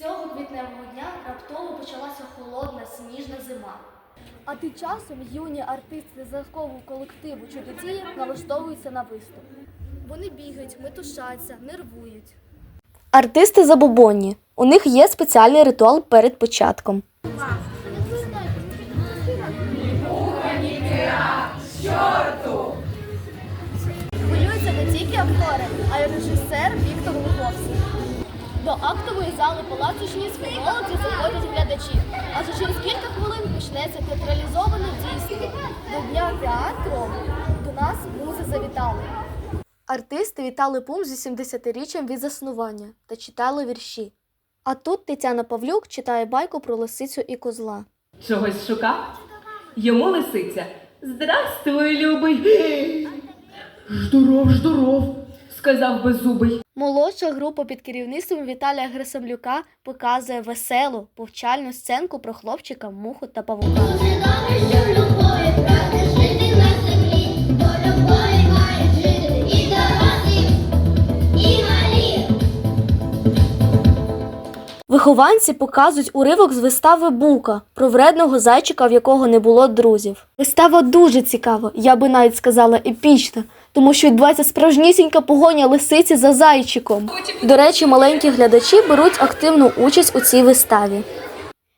Цього квітневого дня раптово почалася холодна сніжна зима. А тим часом юні артисти залкового колективу чудодії налаштовуються на виступ. Вони бігають, метушаться, нервують. Артисти забобонні. У них є спеціальний ритуал перед початком. Хвилюються не тільки актори, а й режисер Віктор Луховський. До актової зали палацочні схемологи заходять глядачі. Адже через кілька хвилин почнеться театралізоване дійство. До дня театру до нас музи завітали. Артисти вітали пум з 80-річчям від заснування та читали вірші. А тут Тетяна Павлюк читає байку про лисицю і козла. Чогось шукав? Йому лисиця. Здрастуй, любий. Здоров, здоров, сказав беззубий. Молодша група під керівництвом Віталія Грисамлюка показує веселу, повчальну сценку про хлопчика, муху та павука. Що любові прагне жити Вихованці показують уривок з вистави Бука про вредного зайчика, в якого не було друзів. Вистава дуже цікава, я би навіть сказала епічна, тому що відбувається справжнісінька погоня лисиці за зайчиком. До речі, маленькі глядачі беруть активну участь у цій виставі.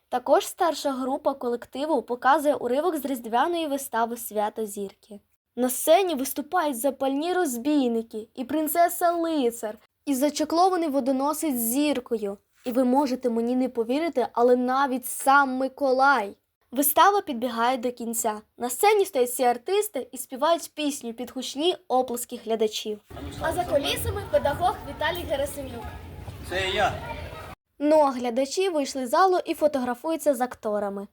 Також старша група колективу показує уривок з різдвяної вистави Свято зірки. На сцені виступають запальні розбійники і принцеса лицар, і зачаклований водоносець з зіркою. І ви можете мені не повірити, але навіть сам Миколай. Вистава підбігає до кінця. На сцені стоять всі артисти і співають пісню під гучні оплески глядачів. А за колісами педагог Віталій Герасимюк. Це я. Ну а глядачі вийшли з залу і фотографуються з акторами.